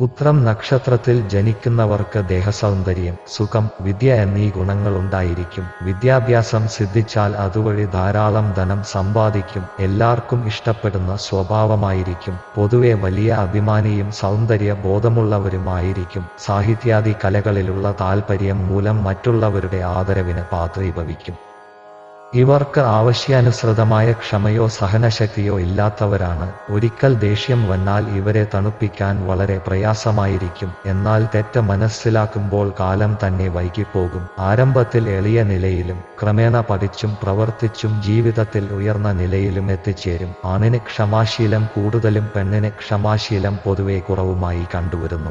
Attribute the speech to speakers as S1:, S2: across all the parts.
S1: ഉത്രം നക്ഷത്രത്തിൽ ജനിക്കുന്നവർക്ക് ദേഹസൗന്ദര്യം സുഖം വിദ്യ എന്നീ ഗുണങ്ങളുണ്ടായിരിക്കും വിദ്യാഭ്യാസം സിദ്ധിച്ചാൽ അതുവഴി ധാരാളം ധനം സമ്പാദിക്കും. എല്ലാവർക്കും ഇഷ്ടപ്പെടുന്ന സ്വഭാവമായിരിക്കും. പൊതുവെ വലിയ അഭിമാനിയും സൗന്ദര്യ ബോധമുള്ളവരുമായിരിക്കും സാഹിത്യാദി കലകളിലുള്ള താൽപ്പര്യം മൂലം മറ്റുള്ളവരുടെ ആദരവിന് പാത്രീഭവിക്കും. ഇവർക്ക് ആവശ്യാനുസൃതമായ ക്ഷമയോ സഹനശക്തിയോ ഇല്ലാത്തവരാണ്. ഒരിക്കൽ ദേഷ്യം വന്നാൽ ഇവരെ തണുപ്പിക്കാൻ വളരെ പ്രയാസമായിരിക്കും. എന്നാൽ തെറ്റ മനസ്സിലാക്കുമ്പോൾ കാലം തന്നെ വൈകിപ്പോകും. ആരംഭത്തിൽ എളിയ നിലയിലും ക്രമേണ പഠിച്ചും പ്രവർത്തിച്ചും ജീവിതത്തിൽ ഉയർന്ന നിലയിലും എത്തിച്ചേരും. ആണിന് ക്ഷമാശീലം കൂടുതലും പെണ്ണിന് ക്ഷമാശീലം പൊതുവെ കുറവുമായി കണ്ടുവരുന്നു.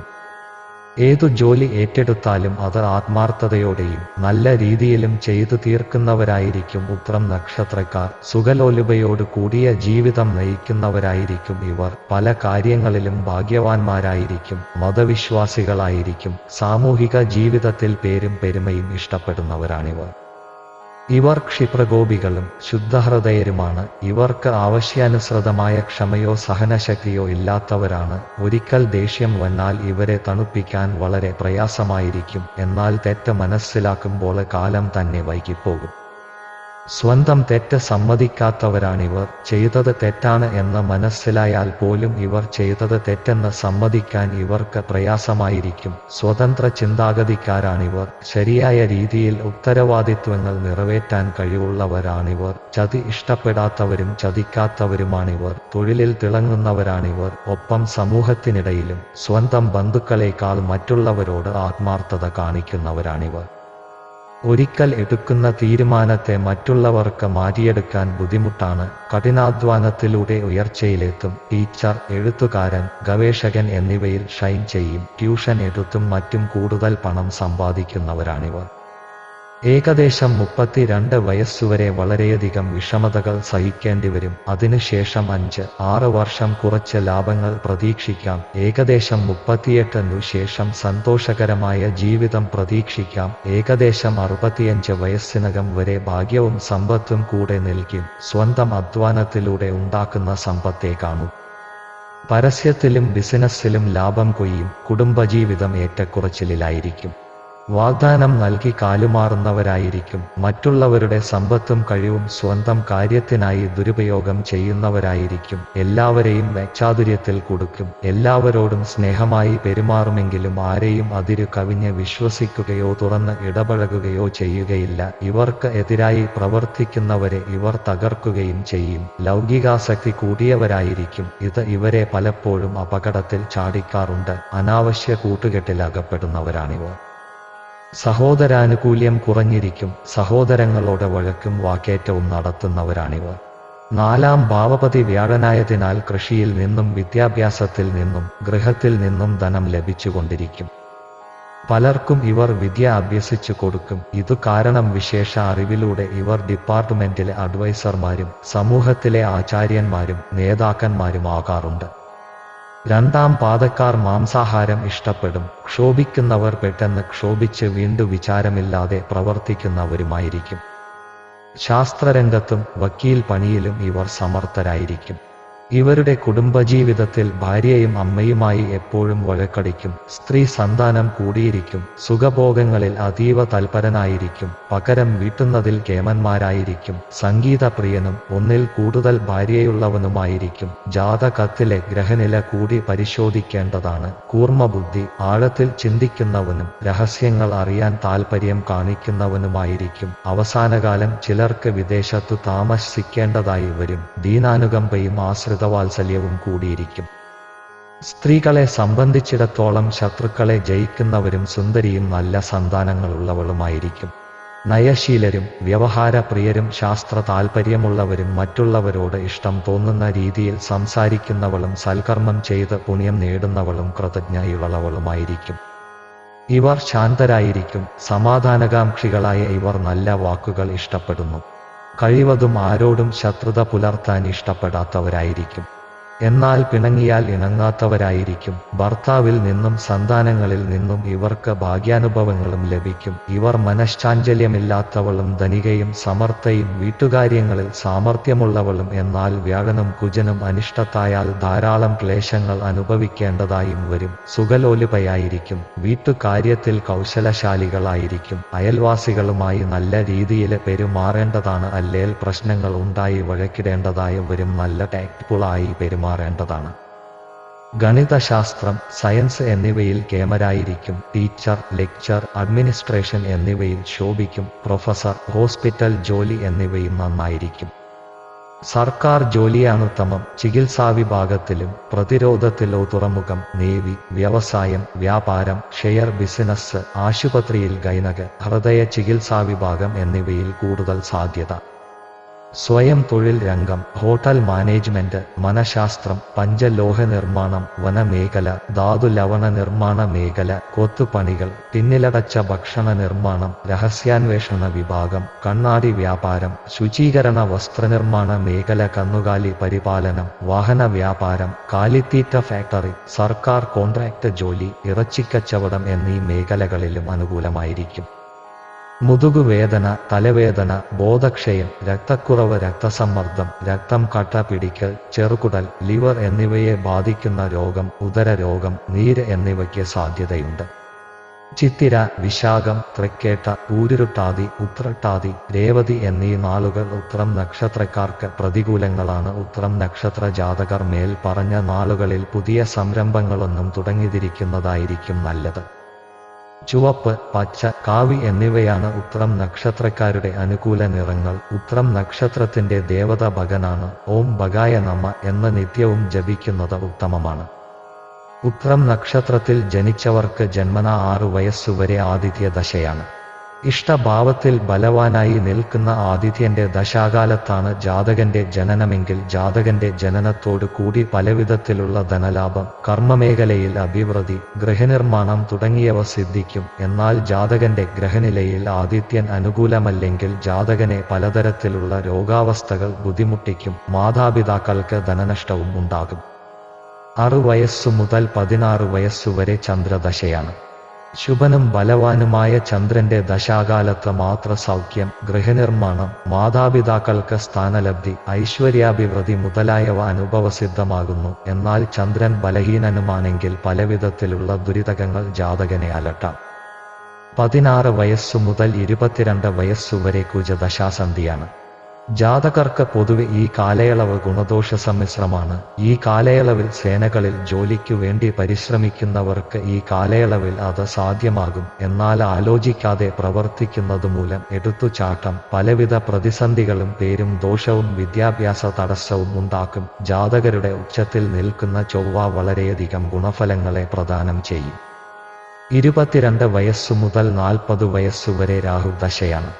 S1: ഏതു ജോലി ഏറ്റെടുത്താലും അത് ആത്മാർത്ഥതയോടെയും നല്ല രീതിയിലും ചെയ്തു തീർക്കുന്നവരായിരിക്കും ഉത്രം നക്ഷത്രക്കാർ. സുഖലോലുപയോട് കൂടിയ ജീവിതം നയിക്കുന്നവരായിരിക്കും ഇവർ. പല കാര്യങ്ങളിലും ഭാഗ്യവാന്മാരായിരിക്കും മതവിശ്വാസികളായിരിക്കും. സാമൂഹിക ജീവിതത്തിൽ പേരും പെരുമയും ഇഷ്ടപ്പെടുന്നവരാണിവർ. ഇവർ ക്ഷിപ്രകോപികളും ശുദ്ധഹൃദയരുമാണ്. ഇവർക്ക് ആവശ്യാനുസൃതമായ ക്ഷമയോ സഹനശക്തിയോ ഇല്ലാത്തവരാണ്. ഒരിക്കൽ ദേഷ്യം വന്നാൽ ഇവരെ തണുപ്പിക്കാൻ വളരെ പ്രയാസമായിരിക്കും. എന്നാൽ തെറ്റ് മനസ്സിലാക്കുമ്പോൾ കാലം തന്നെ വൈകിപ്പോകും. സ്വന്തം തെറ്റ് സമ്മതിക്കാത്തവരാണിവർ. ചെയ്തത് തെറ്റാണ് എന്ന് മനസ്സിലായാൽ പോലും ഇവർ ചെയ്തത് തെറ്റെന്ന് സമ്മതിക്കാൻ ഇവർക്ക് പ്രയാസമായിരിക്കും. സ്വതന്ത്ര ചിന്താഗതിക്കാരാണിവർ. ശരിയായ രീതിയിൽ ഉത്തരവാദിത്വങ്ങൾ നിറവേറ്റാൻ കഴിവുള്ളവരാണിവർ. ചതി ഇഷ്ടപ്പെടാത്തവരും ചതിക്കാത്തവരുമാണിവർ. തൊഴിലിൽ തിളങ്ങുന്നവരാണിവർ. ഒപ്പം സമൂഹത്തിനിടയിലും സ്വന്തം ബന്ധുക്കളേക്കാൾ മറ്റുള്ളവരോട് ആത്മാർത്ഥത കാണിക്കുന്നവരാണിവർ. ഒരിക്കൽ എടുക്കുന്ന തീരുമാനത്തെ മറ്റുള്ളവർക്ക് മാറ്റിയെടുക്കാൻ ബുദ്ധിമുട്ടാണ്. കഠിനാധ്വാനത്തിലൂടെ ഉയർച്ചയിലെത്തും. ടീച്ചർ എഴുത്തുകാരൻ ഗവേഷകൻ എന്നിവയിൽ ഷൈൻ ചെയ്യും. ട്യൂഷൻ എടുത്തും മറ്റും കൂടുതൽ പണം സമ്പാദിക്കുന്നവരാണിവർ. ഏകദേശം മുപ്പത്തിരണ്ട് വയസ്സുവരെ വളരെയധികം വിഷമതകൾ സഹിക്കേണ്ടിവരും. അതിനുശേഷം അഞ്ച് ആറ് വർഷം കുറച്ച് ലാഭങ്ങൾ പ്രതീക്ഷിക്കാം. ഏകദേശം മുപ്പത്തിയെട്ടിനു ശേഷം സന്തോഷകരമായ ജീവിതം പ്രതീക്ഷിക്കാം. ഏകദേശം അറുപത്തിയഞ്ച് വയസ്സിനകം വരെ ഭാഗ്യവും സമ്പത്തും കൂടെ നിൽക്കും സ്വന്തം അധ്വാനത്തിലൂടെ ഉണ്ടാക്കുന്ന സമ്പത്തെ കാണും. പരസ്യത്തിലും ബിസിനസ്സിലും ലാഭം കൊയ്യും. കുടുംബജീവിതം ഏറ്റക്കുറച്ചിലായിരിക്കും വാഗ്ദാനം നൽകി കാലുമാറുന്നവരായിരിക്കും. മറ്റുള്ളവരുടെ സമ്പത്തും കഴിവും സ്വന്തം കാര്യത്തിനായി ദുരുപയോഗം ചെയ്യുന്നവരായിരിക്കും. എല്ലാവരെയും വെച്ചാതുര്യത്തിൽ കൊടുക്കും. എല്ലാവരോടും സ്നേഹമായി പെരുമാറുമെങ്കിലും ആരെയും അതിരു കവിഞ്ഞ് വിശ്വസിക്കുകയോ തുറന്ന് ഇടപഴകുകയോ ചെയ്യുകയില്ല. ഇവർക്ക് എതിരായി പ്രവർത്തിക്കുന്നവരെ ഇവർ തകർക്കുകയും ചെയ്യും. ലൗകികാസക്തി കൂടിയവരായിരിക്കും. ഇത് ഇവരെ പലപ്പോഴും അപകടത്തിൽ ചാടിക്കാറുണ്ട്. അനാവശ്യ കൂട്ടുകെട്ടിലകപ്പെടുന്നവരാണിവർ സഹോദരാനുകൂല്യം കുറഞ്ഞിരിക്കും സഹോദരങ്ങളോട് വഴക്കും വാക്കേറ്റവും നടത്തുന്നവരാണിവർ. നാലാം ഭാവപതി വ്യാഴനായതിനാൽ കൃഷിയിൽ നിന്നും വിദ്യാഭ്യാസത്തിൽ നിന്നും ഗൃഹത്തിൽ നിന്നും ധനം ലഭിച്ചുകൊണ്ടിരിക്കും. പലർക്കും ഇവർ വിദ്യ അഭ്യസിച്ചു കൊടുക്കും. ഇതു കാരണം വിശേഷ അറിവിലൂടെ ഇവർ ഡിപ്പാർട്ട്മെന്റിലെ അഡ്വൈസർമാരും സമൂഹത്തിലെ ആചാര്യന്മാരും നേതാക്കന്മാരും ആകാറുണ്ട്. രണ്ടാം പാദക്കാർ മാംസാഹാരം ഇഷ്ടപ്പെടും. ക്ഷോഭിക്കുന്നവർ പെട്ടെന്ന് ക്ഷോഭിച്ച് വീണ്ടും വിചാരമില്ലാതെ പ്രവർത്തിക്കുന്നവരുമായിരിക്കും. ശാസ്ത്രരംഗത്തും വക്കീൽ പണിയിലും ഇവർ സമർത്ഥരായിരിക്കും. ഇവരുടെ കുടുംബജീവിതത്തിൽ ഭാര്യയും അമ്മയുമായി എപ്പോഴും വഴക്കടിക്കും. സ്ത്രീ സന്താനം കൂടിയിരിക്കും. സുഖഭോഗങ്ങളിൽ അതീവ തൽപരനായിരിക്കും. പകരം വീട്ടുന്നതിൽ കേമന്മാരായിരിക്കും. സംഗീതപ്രിയനും ഒന്നിൽ കൂടുതൽ ഭാര്യയുള്ളവനുമായിരിക്കും. ജാതകത്തിലെ ഗ്രഹനില കൂടി പരിശോധിക്കേണ്ടതാണ്. കൂർമ്മബുദ്ധി ആഴത്തിൽ ചിന്തിക്കുന്നവനും രഹസ്യങ്ങൾ അറിയാൻ താൽപര്യം കാണിക്കുന്നവനുമായിരിക്കും. അവസാനകാലം ചിലർക്ക് വിദേശത്തു താമസിക്കേണ്ടതായി വരും. ദീനാനുകമ്പയും ആശ്രിത വാത്സല്യവും കൂടിയിരിക്കും. സ്ത്രീകളെ സംബന്ധിച്ചിടത്തോളം ശത്രുക്കളെ ജയിക്കുന്നവരും സുന്ദരിയും നല്ല സന്താനങ്ങളുള്ളവളുമായിരിക്കും. നയശീലരും വ്യവഹാരപ്രിയരും ശാസ്ത്ര താൽപ്പര്യമുള്ളവരും മറ്റുള്ളവരോട് ഇഷ്ടം തോന്നുന്ന രീതിയിൽ സംസാരിക്കുന്നവളും സൽക്കർമ്മം ചെയ്ത് പുണ്യം നേടുന്നവളും കൃതജ്ഞയുള്ളവളുമായിരിക്കും ഇവർ ശാന്തരായിരിക്കും. സമാധാനകാംക്ഷികളായ ഇവർ നല്ല വാക്കുകൾ ഇഷ്ടപ്പെടുന്നു. കഴിവതും ആരോടും ശത്രുത പുലർത്താൻ ഇഷ്ടപ്പെടാത്തവരായിരിക്കും. എന്നാൽ പിണങ്ങിയാൽ ഇണങ്ങാത്തവരായിരിക്കും. ഭർത്താവിൽ നിന്നും സന്താനങ്ങളിൽ നിന്നും ഇവർക്ക് ഭാഗ്യാനുഭവങ്ങളും ലഭിക്കും. ഇവർ മനഃശാഞ്ചല്യമില്ലാത്തവളും ധനികയും സമർത്ഥയും വീട്ടുകാര്യങ്ങളിൽ സാമർഥ്യമുള്ളവളും എന്നാൽ വ്യാഴനും കുജനും അനിഷ്ടത്തായാൽ ധാരാളം ക്ലേശങ്ങൾ അനുഭവിക്കേണ്ടതായും വരും. സുഖലോലുപയായിരിക്കും വീട്ടുകാര്യത്തിൽ കൗശലശാലികളായിരിക്കും. അയൽവാസികളുമായി നല്ല രീതിയിൽ പെരുമാറേണ്ടതാണ്. അല്ലേൽ പ്രശ്നങ്ങൾ ഉണ്ടായി വഴക്കിടേണ്ടതായും വരും. നല്ല ടാക്ട്ഫുള്ളായി പെരുമാറേണ്ടതാണ് ഗണിതശാസ്ത്രം സയൻസ് എന്നിവയിൽ കേമരായിരിക്കും ടീച്ചർ ലെക്ചർ അഡ്മിനിസ്ട്രേഷൻ എന്നിവയിൽ ശോഭിക്കും പ്രൊഫസർ ഹോസ്പിറ്റൽ ജോലി എന്നിവയും നന്നായിരിക്കും. സർക്കാർ ജോലിയാണ് ഉത്തമം ചികിത്സാ വിഭാഗത്തിലും പ്രതിരോധത്തിലോ തുറമുഖം നേവി വ്യവസായം വ്യാപാരം ഷെയർ ബിസിനസ് ആശുപത്രിയിൽ ഗൈനക ഹൃദയ ചികിത്സാ വിഭാഗം എന്നിവയിൽ കൂടുതൽ സാധ്യത. സ്വയം തൊഴിൽ രംഗം ഹോട്ടൽ മാനേജ്മെന്റ് മനഃശാസ്ത്രം പഞ്ചലോഹ നിർമ്മാണം വനമേഖല ധാതുലവണ നിർമ്മാണ മേഖല കൊത്തുപണികൾ പിന്നിലടച്ച ഭക്ഷണ നിർമ്മാണം രഹസ്യാന്വേഷണ വിഭാഗം കണ്ണാടി വ്യാപാരം ശുചീകരണ വസ്ത്രനിർമ്മാണ മേഖല കന്നുകാലി പരിപാലനം വാഹന വ്യാപാരം കാലിത്തീറ്റ ഫാക്ടറി സർക്കാർ കോൺട്രാക്ട് ജോലി ഇറച്ചിക്കച്ചവടം എന്നീ മേഖലകളിലും അനുകൂലമായിരിക്കും. മുതുകുവേദന തലവേദന ബോധക്ഷയം രക്തക്കുറവ് രക്തസമ്മർദ്ദം രക്തം കട്ട പിടിക്കൽ ചെറുകുടൽ ലിവർ എന്നിവയെ ബാധിക്കുന്ന രോഗം ഉദരരോഗം നീര് എന്നിവയ്ക്ക് സാധ്യതയുണ്ട്. ചിത്തിര വിശാഖം തൃക്കേട്ട ഊരുരുട്ടാതി ഉത്രട്ടാതി രേവതി എന്നീ നാളുകൾ ഉത്രം നക്ഷത്രക്കാർക്ക് പ്രതികൂലങ്ങളാണ്. ഉത്രം നക്ഷത്ര ജാതകർ മേൽ പറഞ്ഞ നാളുകളിൽ പുതിയ സംരംഭങ്ങളൊന്നും തുടങ്ങിതിരിക്കുന്നതായിരിക്കും നല്ലത്. ചുവപ്പ് പച്ച കാവി എന്നിവയാണ് ഉത്രം നക്ഷത്രക്കാരുടെ അനുകൂല നിറങ്ങൾ. ഉത്രം നക്ഷത്രത്തിന്റെ ദേവത ഭഗനാണ്. ഓം ഭഗായ നമ എന്ന നിത്യവും ജപിക്കുന്നത് ഉത്തമമാണ്. ഉത്രം നക്ഷത്രത്തിൽ ജനിച്ചവർക്ക് ജന്മന ആറു വയസ്സുവരെ ആതിഥ്യ ദശയാണ് ഇഷ്ടഭാവത്തിൽ ബലവാനായി നിൽക്കുന്ന ആതിഥ്യന്റെ ദശാകാലത്താണ് ജാതകന്റെ ജനനമെങ്കിൽ ജാതകന്റെ ജനനത്തോടു കൂടി പലവിധത്തിലുള്ള ധനലാഭം കർമ്മമേഖലയിൽ അഭിവൃദ്ധി ഗൃഹനിർമ്മാണം തുടങ്ങിയവ സിദ്ധിക്കും. എന്നാൽ ജാതകന്റെ ഗ്രഹനിലയിൽ ആതിഥ്യൻ അനുകൂലമല്ലെങ്കിൽ ജാതകനെ പലതരത്തിലുള്ള രോഗാവസ്ഥകൾ ബുദ്ധിമുട്ടിക്കും മാതാപിതാക്കൾക്ക് ധനനഷ്ടവും ഉണ്ടാകും. ആറു വയസ്സു മുതൽ പതിനാറ് വയസ്സുവരെ ചന്ദ്രദശയാണ്. ശുഭനും ബലവാനുമായ ചന്ദ്രന്റെ ദശാകാലത്ത് മാത്ര സൗഖ്യം ഗൃഹനിർമ്മാണം മാതാപിതാക്കൾക്ക് സ്ഥാനലബ്ധി ഐശ്വര്യാഭിവൃദ്ധി മുതലായവ അനുഭവസിദ്ധമാകുന്നു. എന്നാൽ ചന്ദ്രൻ ബലഹീനനുമാണെങ്കിൽ പലവിധത്തിലുള്ള ദുരിതകങ്ങൾ ജാതകനെ അലട്ടാം. പതിനാറ് വയസ്സു മുതൽ ഇരുപത്തിരണ്ട് വയസ്സുവരെ കുജദശാസന്ധിയാണ്. ജാതകർക്ക് പൊതുവെ ഈ കാലയളവ് ഗുണദോഷ സമ്മിശ്രമാണ്. ഈ കാലയളവിൽ സേനകളിൽ ജോലിക്കു വേണ്ടി പരിശ്രമിക്കുന്നവർക്ക് ഈ കാലയളവിൽ അത് സാധ്യമാകും. എന്നാൽ ആലോചിക്കാതെ പ്രവർത്തിക്കുന്നത് മൂലം എടുത്തുചാട്ടം പലവിധ പ്രതിസന്ധികളും പേരും ദോഷവും വിദ്യാഭ്യാസ തടസ്സവും ഉണ്ടാക്കും. ജാതകരുടെ ഉച്ചത്തിൽ നിൽക്കുന്ന ചൊവ്വ വളരെയധികം ഗുണഫലങ്ങളെ പ്രദാനം ചെയ്യും. ഇരുപത്തിരണ്ട് വയസ്സു മുതൽ നാൽപ്പത് വയസ്സുവരെ രാഹു ദശയാണ്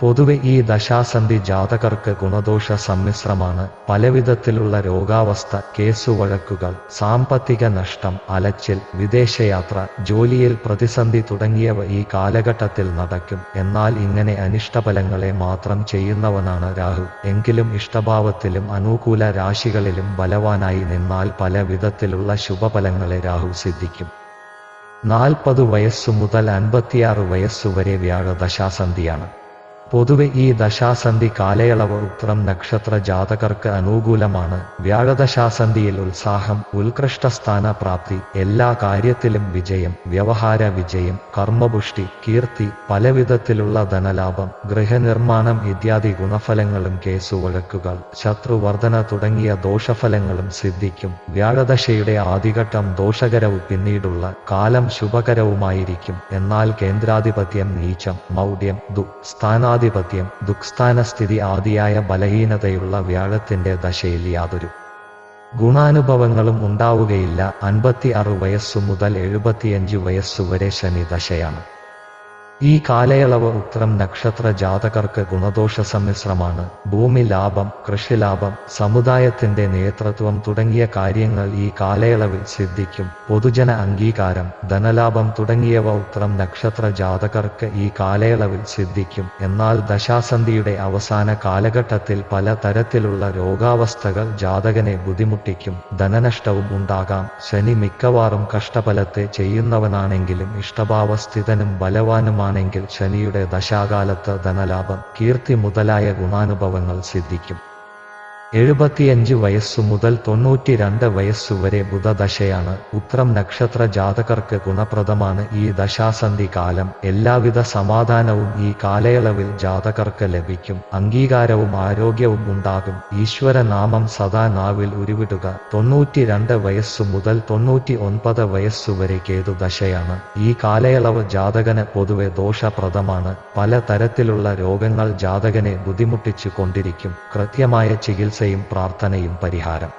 S1: പൊതുവെ ഈ ദശാസന്ധി ജാതകർക്ക് ഗുണദോഷ സമ്മിശ്രമാണ്. പലവിധത്തിലുള്ള രോഗാവസ്ഥ കേസുവഴക്കുകൾ സാമ്പത്തിക നഷ്ടം അലച്ചിൽ വിദേശയാത്ര ജോലിയിൽ പ്രതിസന്ധി തുടങ്ങിയവ ഈ കാലഘട്ടത്തിൽ നടക്കും. എന്നാൽ ഇങ്ങനെ അനിഷ്ടഫലങ്ങളെ മാത്രം ചെയ്യുന്നവനാണ് രാഹു. എങ്കിലും ഇഷ്ടഭാവത്തിലും അനുകൂല രാശികളിലും ബലവാനായി നിന്നാൽ പല വിധത്തിലുള്ള ശുഭഫലങ്ങളെ രാഹു സിദ്ധിക്കും. നാൽപ്പത് വയസ്സു മുതൽ അൻപത്തിയാറ് വയസ്സുവരെ വ്യാഴദശാസന്ധിയാണ്. പൊതുവെ ഈ ദശാസന്ധി കാലയളവ് ഉത്രം നക്ഷത്ര ജാതകർക്ക് അനുകൂലമാണ്. വ്യാഴദശാസന്ധിയിൽ ഉത്സാഹം ഉത്കൃഷ്ടസ്ഥാന പ്രാപ്തി എല്ലാ കാര്യത്തിലും വിജയം വ്യവഹാര വിജയം കർമ്മപുഷ്ടി കീർത്തി പലവിധത്തിലുള്ള ധനലാഭം ഗൃഹനിർമ്മാണം ഇത്യാദി ഗുണഫലങ്ങളും കേസുവഴക്കുകൾ ശത്രുവർധന തുടങ്ങിയ ദോഷഫലങ്ങളും സിദ്ധിക്കും. വ്യാഴദശയുടെ ആദ്യഘട്ടം ദോഷകരവും പിന്നീടുള്ള കാലം ശുഭകരവുമായിരിക്കും. എന്നാൽ കേന്ദ്രാധിപത്യം നീച്ചം മൗഢ്യം ദു സ്ഥാനാ സ്ഥാനാധിപത്യം ദുഃഖസ്ഥാനസ്ഥിതി ആദിയായ ബലഹീനതയുള്ള വ്യാഴത്തിന്റെ ദശയിൽ യാതൊരു ഗുണാനുഭവങ്ങളും ഉണ്ടാവുകയില്ല. അൻപത്തി ആറ് വയസ്സു മുതൽ എഴുപത്തിയഞ്ച് വയസ്സുവരെ ശനി ദശയാണ് ഈ കാലയളവ് ഉത്തരം നക്ഷത്ര ജാതകർക്ക് ഗുണദോഷ സമ്മിശ്രമാണ് ഭൂമി ലാഭം കൃഷി ലാഭം സമുദായത്തിന്റെ നേതൃത്വം തുടങ്ങിയ കാര്യങ്ങൾ ഈ കാലയളവിൽ സിദ്ധിക്കും. പൊതുജന അംഗീകാരം ധനലാഭം തുടങ്ങിയവ ഉത്തരം നക്ഷത്ര ജാതകർക്ക് ഈ കാലയളവിൽ സിദ്ധിക്കും. എന്നാൽ ദശാസന്ധിയുടെ അവസാന കാലഘട്ടത്തിൽ പല തരത്തിലുള്ള രോഗാവസ്ഥകൾ ജാതകനെ ബുദ്ധിമുട്ടിക്കും. ധനനഷ്ടവും ഉണ്ടാകാം. ശനി മിക്കവാറും കഷ്ടഫലത്തെ ചെയ്യുന്നവനാണെങ്കിലും ഇഷ്ടഭാവസ്ഥിതനും ബലവാനുമാണെങ്കിൽ ശനിയുടെ ദശാകാലത്ത് ധനലാഭം കീർത്തി മുതലായ ഗുണാനുഭവങ്ങൾ സിദ്ധിക്കും. എഴുപത്തിയഞ്ച് വയസ്സു മുതൽ തൊണ്ണൂറ്റിരണ്ട് വയസ്സുവരെ ബുധദശയാണ്. ഉത്രം നക്ഷത്ര ജാതകർക്ക് ഗുണപ്രദമാണ്. ഈ ദശാസന്ധി കാലം എല്ലാവിധ സമാധാനവും ഈ കാലയളവിൽ ജാതകർക്ക് ലഭിക്കും. അംഗീകാരവും ആരോഗ്യവും ഉണ്ടാകും. ഈശ്വരനാമം സദാ നാവിൽ ഉരുവിടുക. തൊണ്ണൂറ്റിരണ്ട് വയസ്സു മുതൽ തൊണ്ണൂറ്റി ഒൻപത് വയസ്സുവരെ കേതു ദശയാണ്. ഈ കാലയളവ് ജാതകന് പൊതുവെ ദോഷപ്രദമാണ്. പല തരത്തിലുള്ള രോഗങ്ങൾ ജാതകനെ ബുദ്ധിമുട്ടിച്ചു കൊണ്ടിരിക്കും. കൃത്യമായ ചികിത്സയും പ്രാർത്ഥനയും പരിഹാരം.